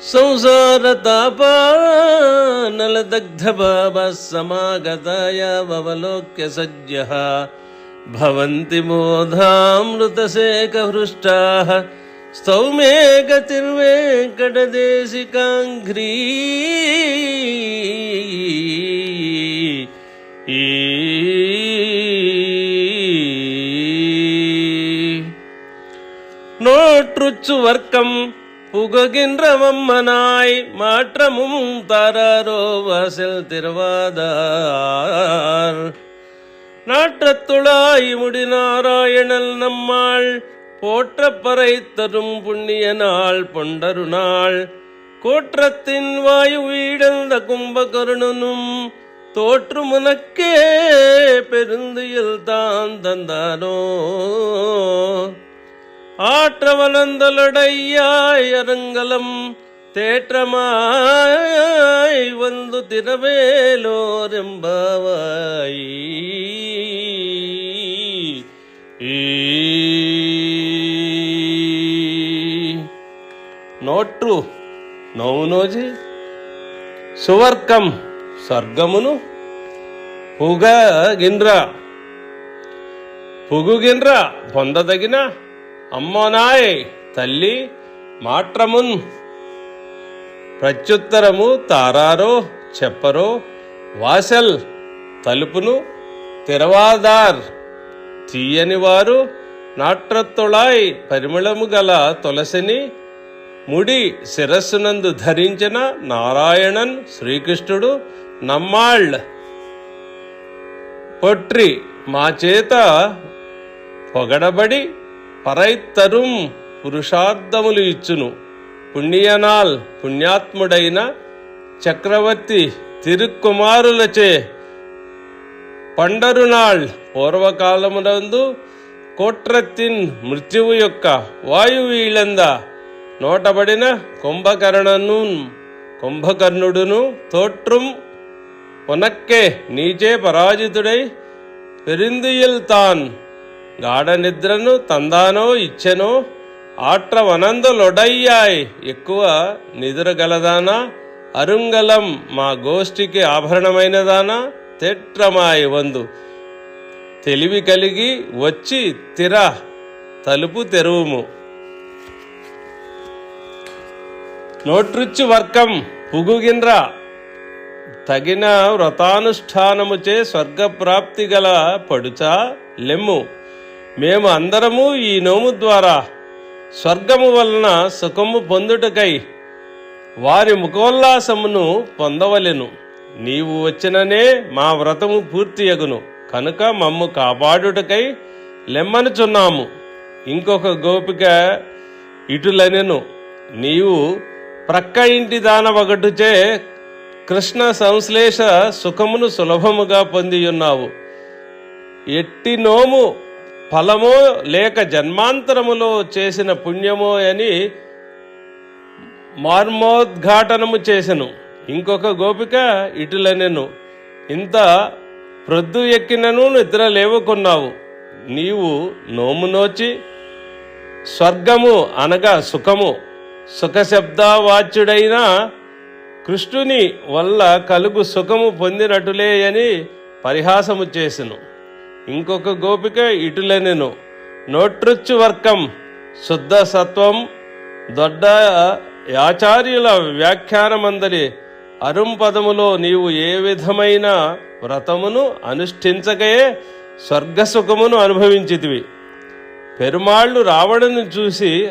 संसारतापानलदग्धभावः समागतायावलोक्य सज्जः भवन्ति मोधामृतसेकहृष्टाः स्तौमे गतिर्वेङ्कटदेशिकाङ्घ्री नोट्रुच्चुवर्कम् புகுகின்ற மம்மனாய் மாற்றமும் தாராரோ வாசல் திருவாதார். நாற்றத்துளாய் முடிநாராயணல் நம்மாள் போற்றப்பறை தரும் புண்ணிய நாள் பொண்டரு நாள் கோற்றத்தின் வாயு வீடந்த கும்பகருணனும் தோற்று முனக்கே பெருந்துயில் தான் தந்தானோ. ஆற்றவனந்தலடையாய் அரங்கலம் தேற்றமாய் வந்து திரவேலோரெம்பாவாய் నోట్రు నౌనోజి సువర్కం స్వర్గమును పుగగిండ్ర పుగుగిండ్ర పొందదగిన అమ్మోనాయ్ తల్లి మాట్రమున్. ప్రత్యుత్తరము తారారో చెప్పరో వాసల్ తలుపును తెరవాదార్. తీయని వారు నాట్రత్తుళాయ్ పరిమళము గల తులసిని ముడి శిరస్సునందు ధరించిన నారాయణన్ శ్రీకృష్ణుడు నమ్మాళ్. పొట్రి మా చేత పొగడబడి పరైత్తరుం పురుషార్థములు ఇచ్చును పుణ్యనాల్ పుణ్యాత్ముడైన చక్రవర్తి తిరుక్కుమారులచే పండరునాళ్ పూర్వకాలమునందు కోట్రత్తిన్ మృత్యువు యొక్క వాయువీళంద నోటబడిన కుంభకర్ణను కుంభకర్ణుడును తోట్రుం ఉనక్కే నీచే పరాజితుడై పెరిందియల్ తాన్ గాఢ నిద్రను తందానో ఇచ్చెనో ఆట్రవనందులొడయ్యాయ్. ఎక్కువ నిద్రగలదానా? అరుంగలం మా గోష్ఠికి ఆభరణమైనదానా? తెట్రమాయ్ వందు. తెలివి కలిగి వచ్చి తిర తలుపు తెరువుము. నోట్రుచ్చు వర్గం పుగుగిన్ర తగిన వ్రతానుష్ఠానముచే స్వర్గప్రాప్తి గల పడుచా లెమ్ము. మేము అందరము ఈ నోము ద్వారా స్వర్గము వలన సుఖము పొందుటకై వారి ముఖోల్లాసమును పొందవలెను. నీవు వచ్చిననే మా వ్రతము పూర్తియగును. కనుక మమ్ము కాపాడుటకై లెమ్మనుచున్నాము. ఇంకొక గోపిక ఇటులనెను. నీవు ప్రక్క ఇంటి దానవగటుచే కృష్ణ సంశ్లేష సుఖమును సులభముగా పొందియున్నావు. ఎట్టి నోము ఫలమో లేక జన్మాంతరములో చేసిన పుణ్యమో అని మార్మోద్ఘాటనము చేసెను. ఇంకొక గోపిక ఇటులనెను. ఇంత ప్రొద్దు ఎక్కినను నిద్ర లేవకున్నావు. నీవు నోము నోచి స్వర్గము అనగా సుఖము. సుఖశబ్దవాచ్యుడైన కృష్ణుని వల్ల కలుగు సుఖము పొందినటులే అని పరిహాసము చేసెను. ఇంకొక గోపిక ఇటులెనెను నోట్రుచ్చు వర్గం శుద్ధ సత్వం దొడ్డ ఆచార్యుల వ్యాఖ్యానమందరి అరుంపదములో నీవు ఏ విధమైన వ్రతమును అనుష్ఠించకయే స్వర్గసుఖమును అనుభవించితివి. పెరుమాళ్ళు రావణుని చూసి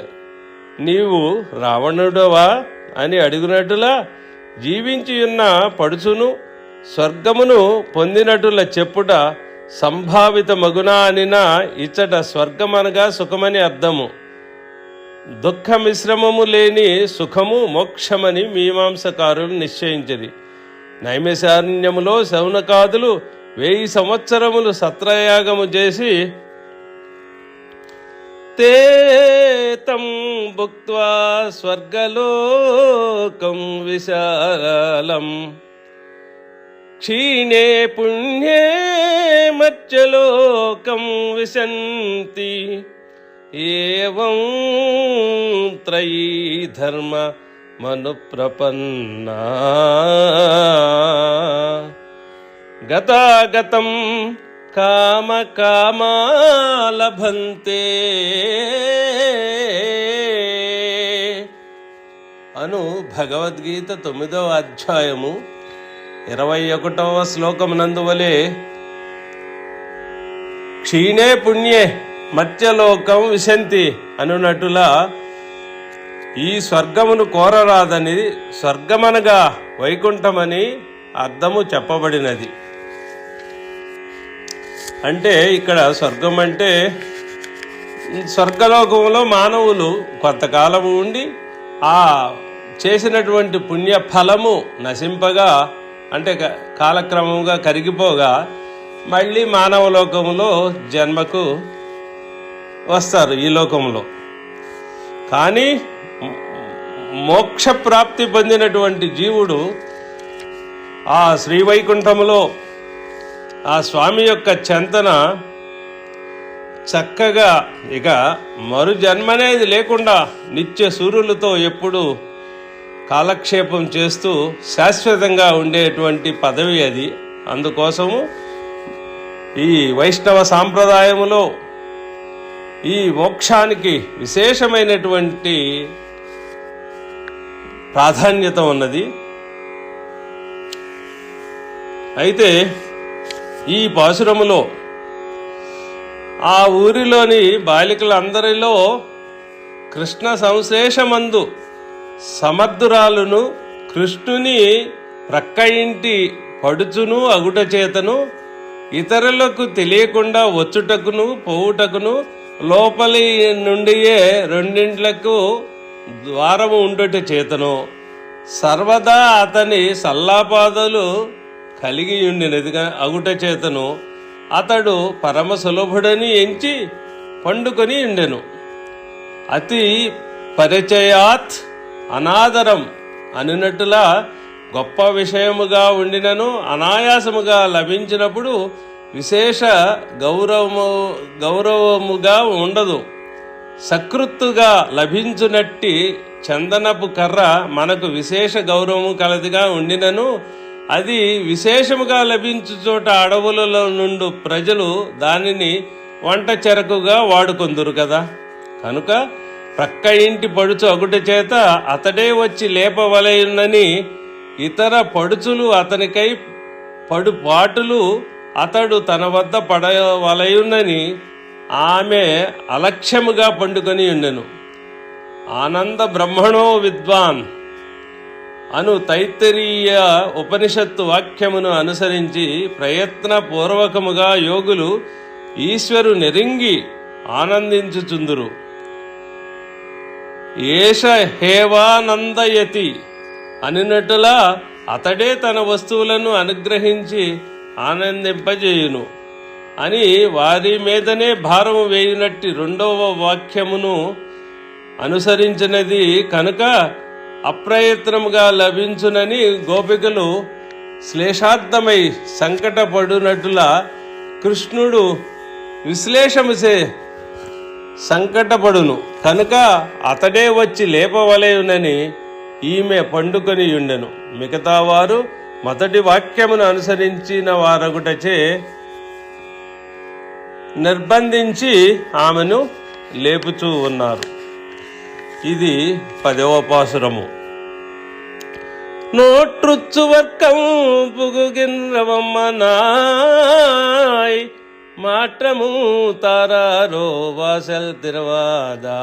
నీవు రావణుడవా? అని అడిగినట్టులా జీవించియున్న పడుచును స్వర్గమును పొందినట్టుల చెప్పుట సంభావిత మగున అనిన ఇచ్చట స్వర్గమనగా సుఖమని అర్థము. దుఃఖ మిశ్రమము లేని సుఖము మోక్షమని మీమాంసకారులు నిశ్చయించది నైమిశారణ్యములో శౌనకాదులు వెయ్యి సంవత్సరములు సత్రయాగము చేసి తేతం భుక్వా స్వర్గలోకం విశాలం క్షీణే పుణ్యే మధ్యలోకం విశంతి. ఏవం త్రయీ ధర్మ మనుప్రపన్నా. గతాగతం కామ కామా లభంతే అను భగవద్గీత తొమ్మిదవ అధ్యాయము ఇరవై ఒకటవ శ్లోకమునందువలే క్షీణే పుణ్యే మత్స్యలోకం విశంతి అనునట్టులా ఈ స్వర్గమును కోరరాదని స్వర్గమనగా వైకుంఠమని అర్థము చెప్పబడినది. అంటే ఇక్కడ స్వర్గం అంటే స్వర్గలోకంలో మానవులు కొంతకాలం ఉండి ఆ చేసినటువంటి పుణ్య ఫలము నశింపగా అంటే కాలక్రమంగా కరిగిపోగా మళ్ళీ మానవ లోకంలో జన్మకు వస్తారు ఈ లోకంలో. కానీ మోక్ష ప్రాప్తి పొందినటువంటి జీవుడు ఆ శ్రీవైకుంఠములో ఆ స్వామి యొక్క చెంతన చక్కగా ఇక మరు జన్మనేది లేకుండా నిత్య సూర్యులతో ఎప్పుడు కాలక్షేపం చేస్తూ శాశ్వతంగా ఉండేటువంటి పదవి అది. అందుకోసము ఈ వైష్ణవ సాంప్రదాయములో ఈ మోక్షానికి విశేషమైనటువంటి ప్రాధాన్యత ఉన్నది. అయితే ఈ పాశురములో ఆ ఊరిలోని బాలికలందరిలో కృష్ణ సంశ్లేషమందు సమర్థురాలును కృష్ణుని ప్రక్క ఇంటి పడుచును అగుట చేతను ఇతరులకు తెలియకుండా వచ్చుటకును పోవుటకును లోపలి నుండియే రెండింట్లకు ద్వారము ఉండుట చేతను సర్వదా అతని సల్లాపాదలు కలిగి ఉండినదిగా అగుట చేతను అతడు పరమ సులభుడని ఎంచి పండుకొని ఉండెను అతి పరిచయాత్ అనాదరం అనినట్టులా గొప్ప విషయముగా ఉండినను అనాయాసముగా లభించినప్పుడు విశేష గౌరవము గౌరవముగా ఉండదు. సకృత్తుగా లభించునట్టి చందనపు కర్ర మనకు విశేష గౌరవము కలదిగా ఉండినను అది విశేషముగా లభించు చోట అడవులలో నుండి ప్రజలు దానిని వంట చెరకుగా వాడుకొందురు కదా. కనుక ప్రక్క ఇంటి పడుచు అగుట చేత అతడే వచ్చి లేపవలయునని ఇతర పడుచులు అతనికై పడుపాటులు అతడు తన వద్ద పడవలయునని ఆమె అలక్ష్యముగా పండుకొని ఉండెను. ఆనంద బ్రహ్మణో విద్వాన్! అను తైత్తరీయ ఉపనిషత్తు వాక్యమును అనుసరించి ప్రయత్నపూర్వకముగా యోగులు ఈశ్వరు నెరింగి ఆనందించుచుందురు. ఏష హేవానందయతి అనినట్టులా అతడే తన వస్తువులను అనుగ్రహించి ఆనందింపజేయును అని వారి మీదనే భారము వేయునట్టి రెండవ వాక్యమును అనుసరించినది కనుక అప్రయత్నముగా లభించునని గోపికలు శ్లేషార్థమై సంకటపడునట్టులా కృష్ణుడు విశ్లేషముసే సంకటపడును. కనుక అతడే వచ్చి లేపవలేనని ఈమె పండుకొని ఉండెను మిగతా వారు మొదటి వాక్యమును అనుసరించిన వారొకటచే నిర్బంధించి ఆమెను లేపుచూ ఉన్నారు. ఇది పదవ పాసురము. నోట్రుచ్చు వర్గం పుగుగిన్రవమ్మ నాయ్. மாற்றமும் தாராரோ வாசல் திருவாதா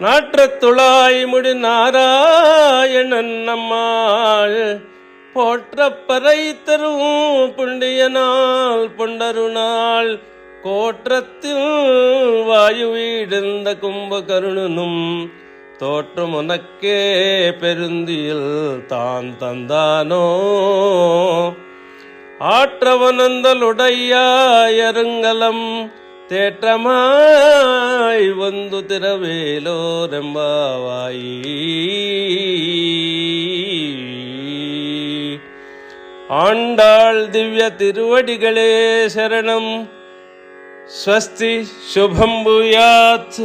நாற்றத்துளாய் முடி நாராயணன் நம்மாள் போற்ற பறை தரும் புண்டிய நாள் பொண்டரு நாள் கோற்றத்தில் வாயு வீடுந்த கும்பகருணனும் தோற்றம் உனக்கே பெருந்தியில் தான் தந்தானோ? ஆற்றவனந்தலுடையாயருங்கலம் தேற்றமாய் வந்து திரவேலோரெம்பாவாயி ஆண்டாள் திவ்ய திருவடிகளே சரணம். ஸ்வஸ்தி சுபம் பூயாத்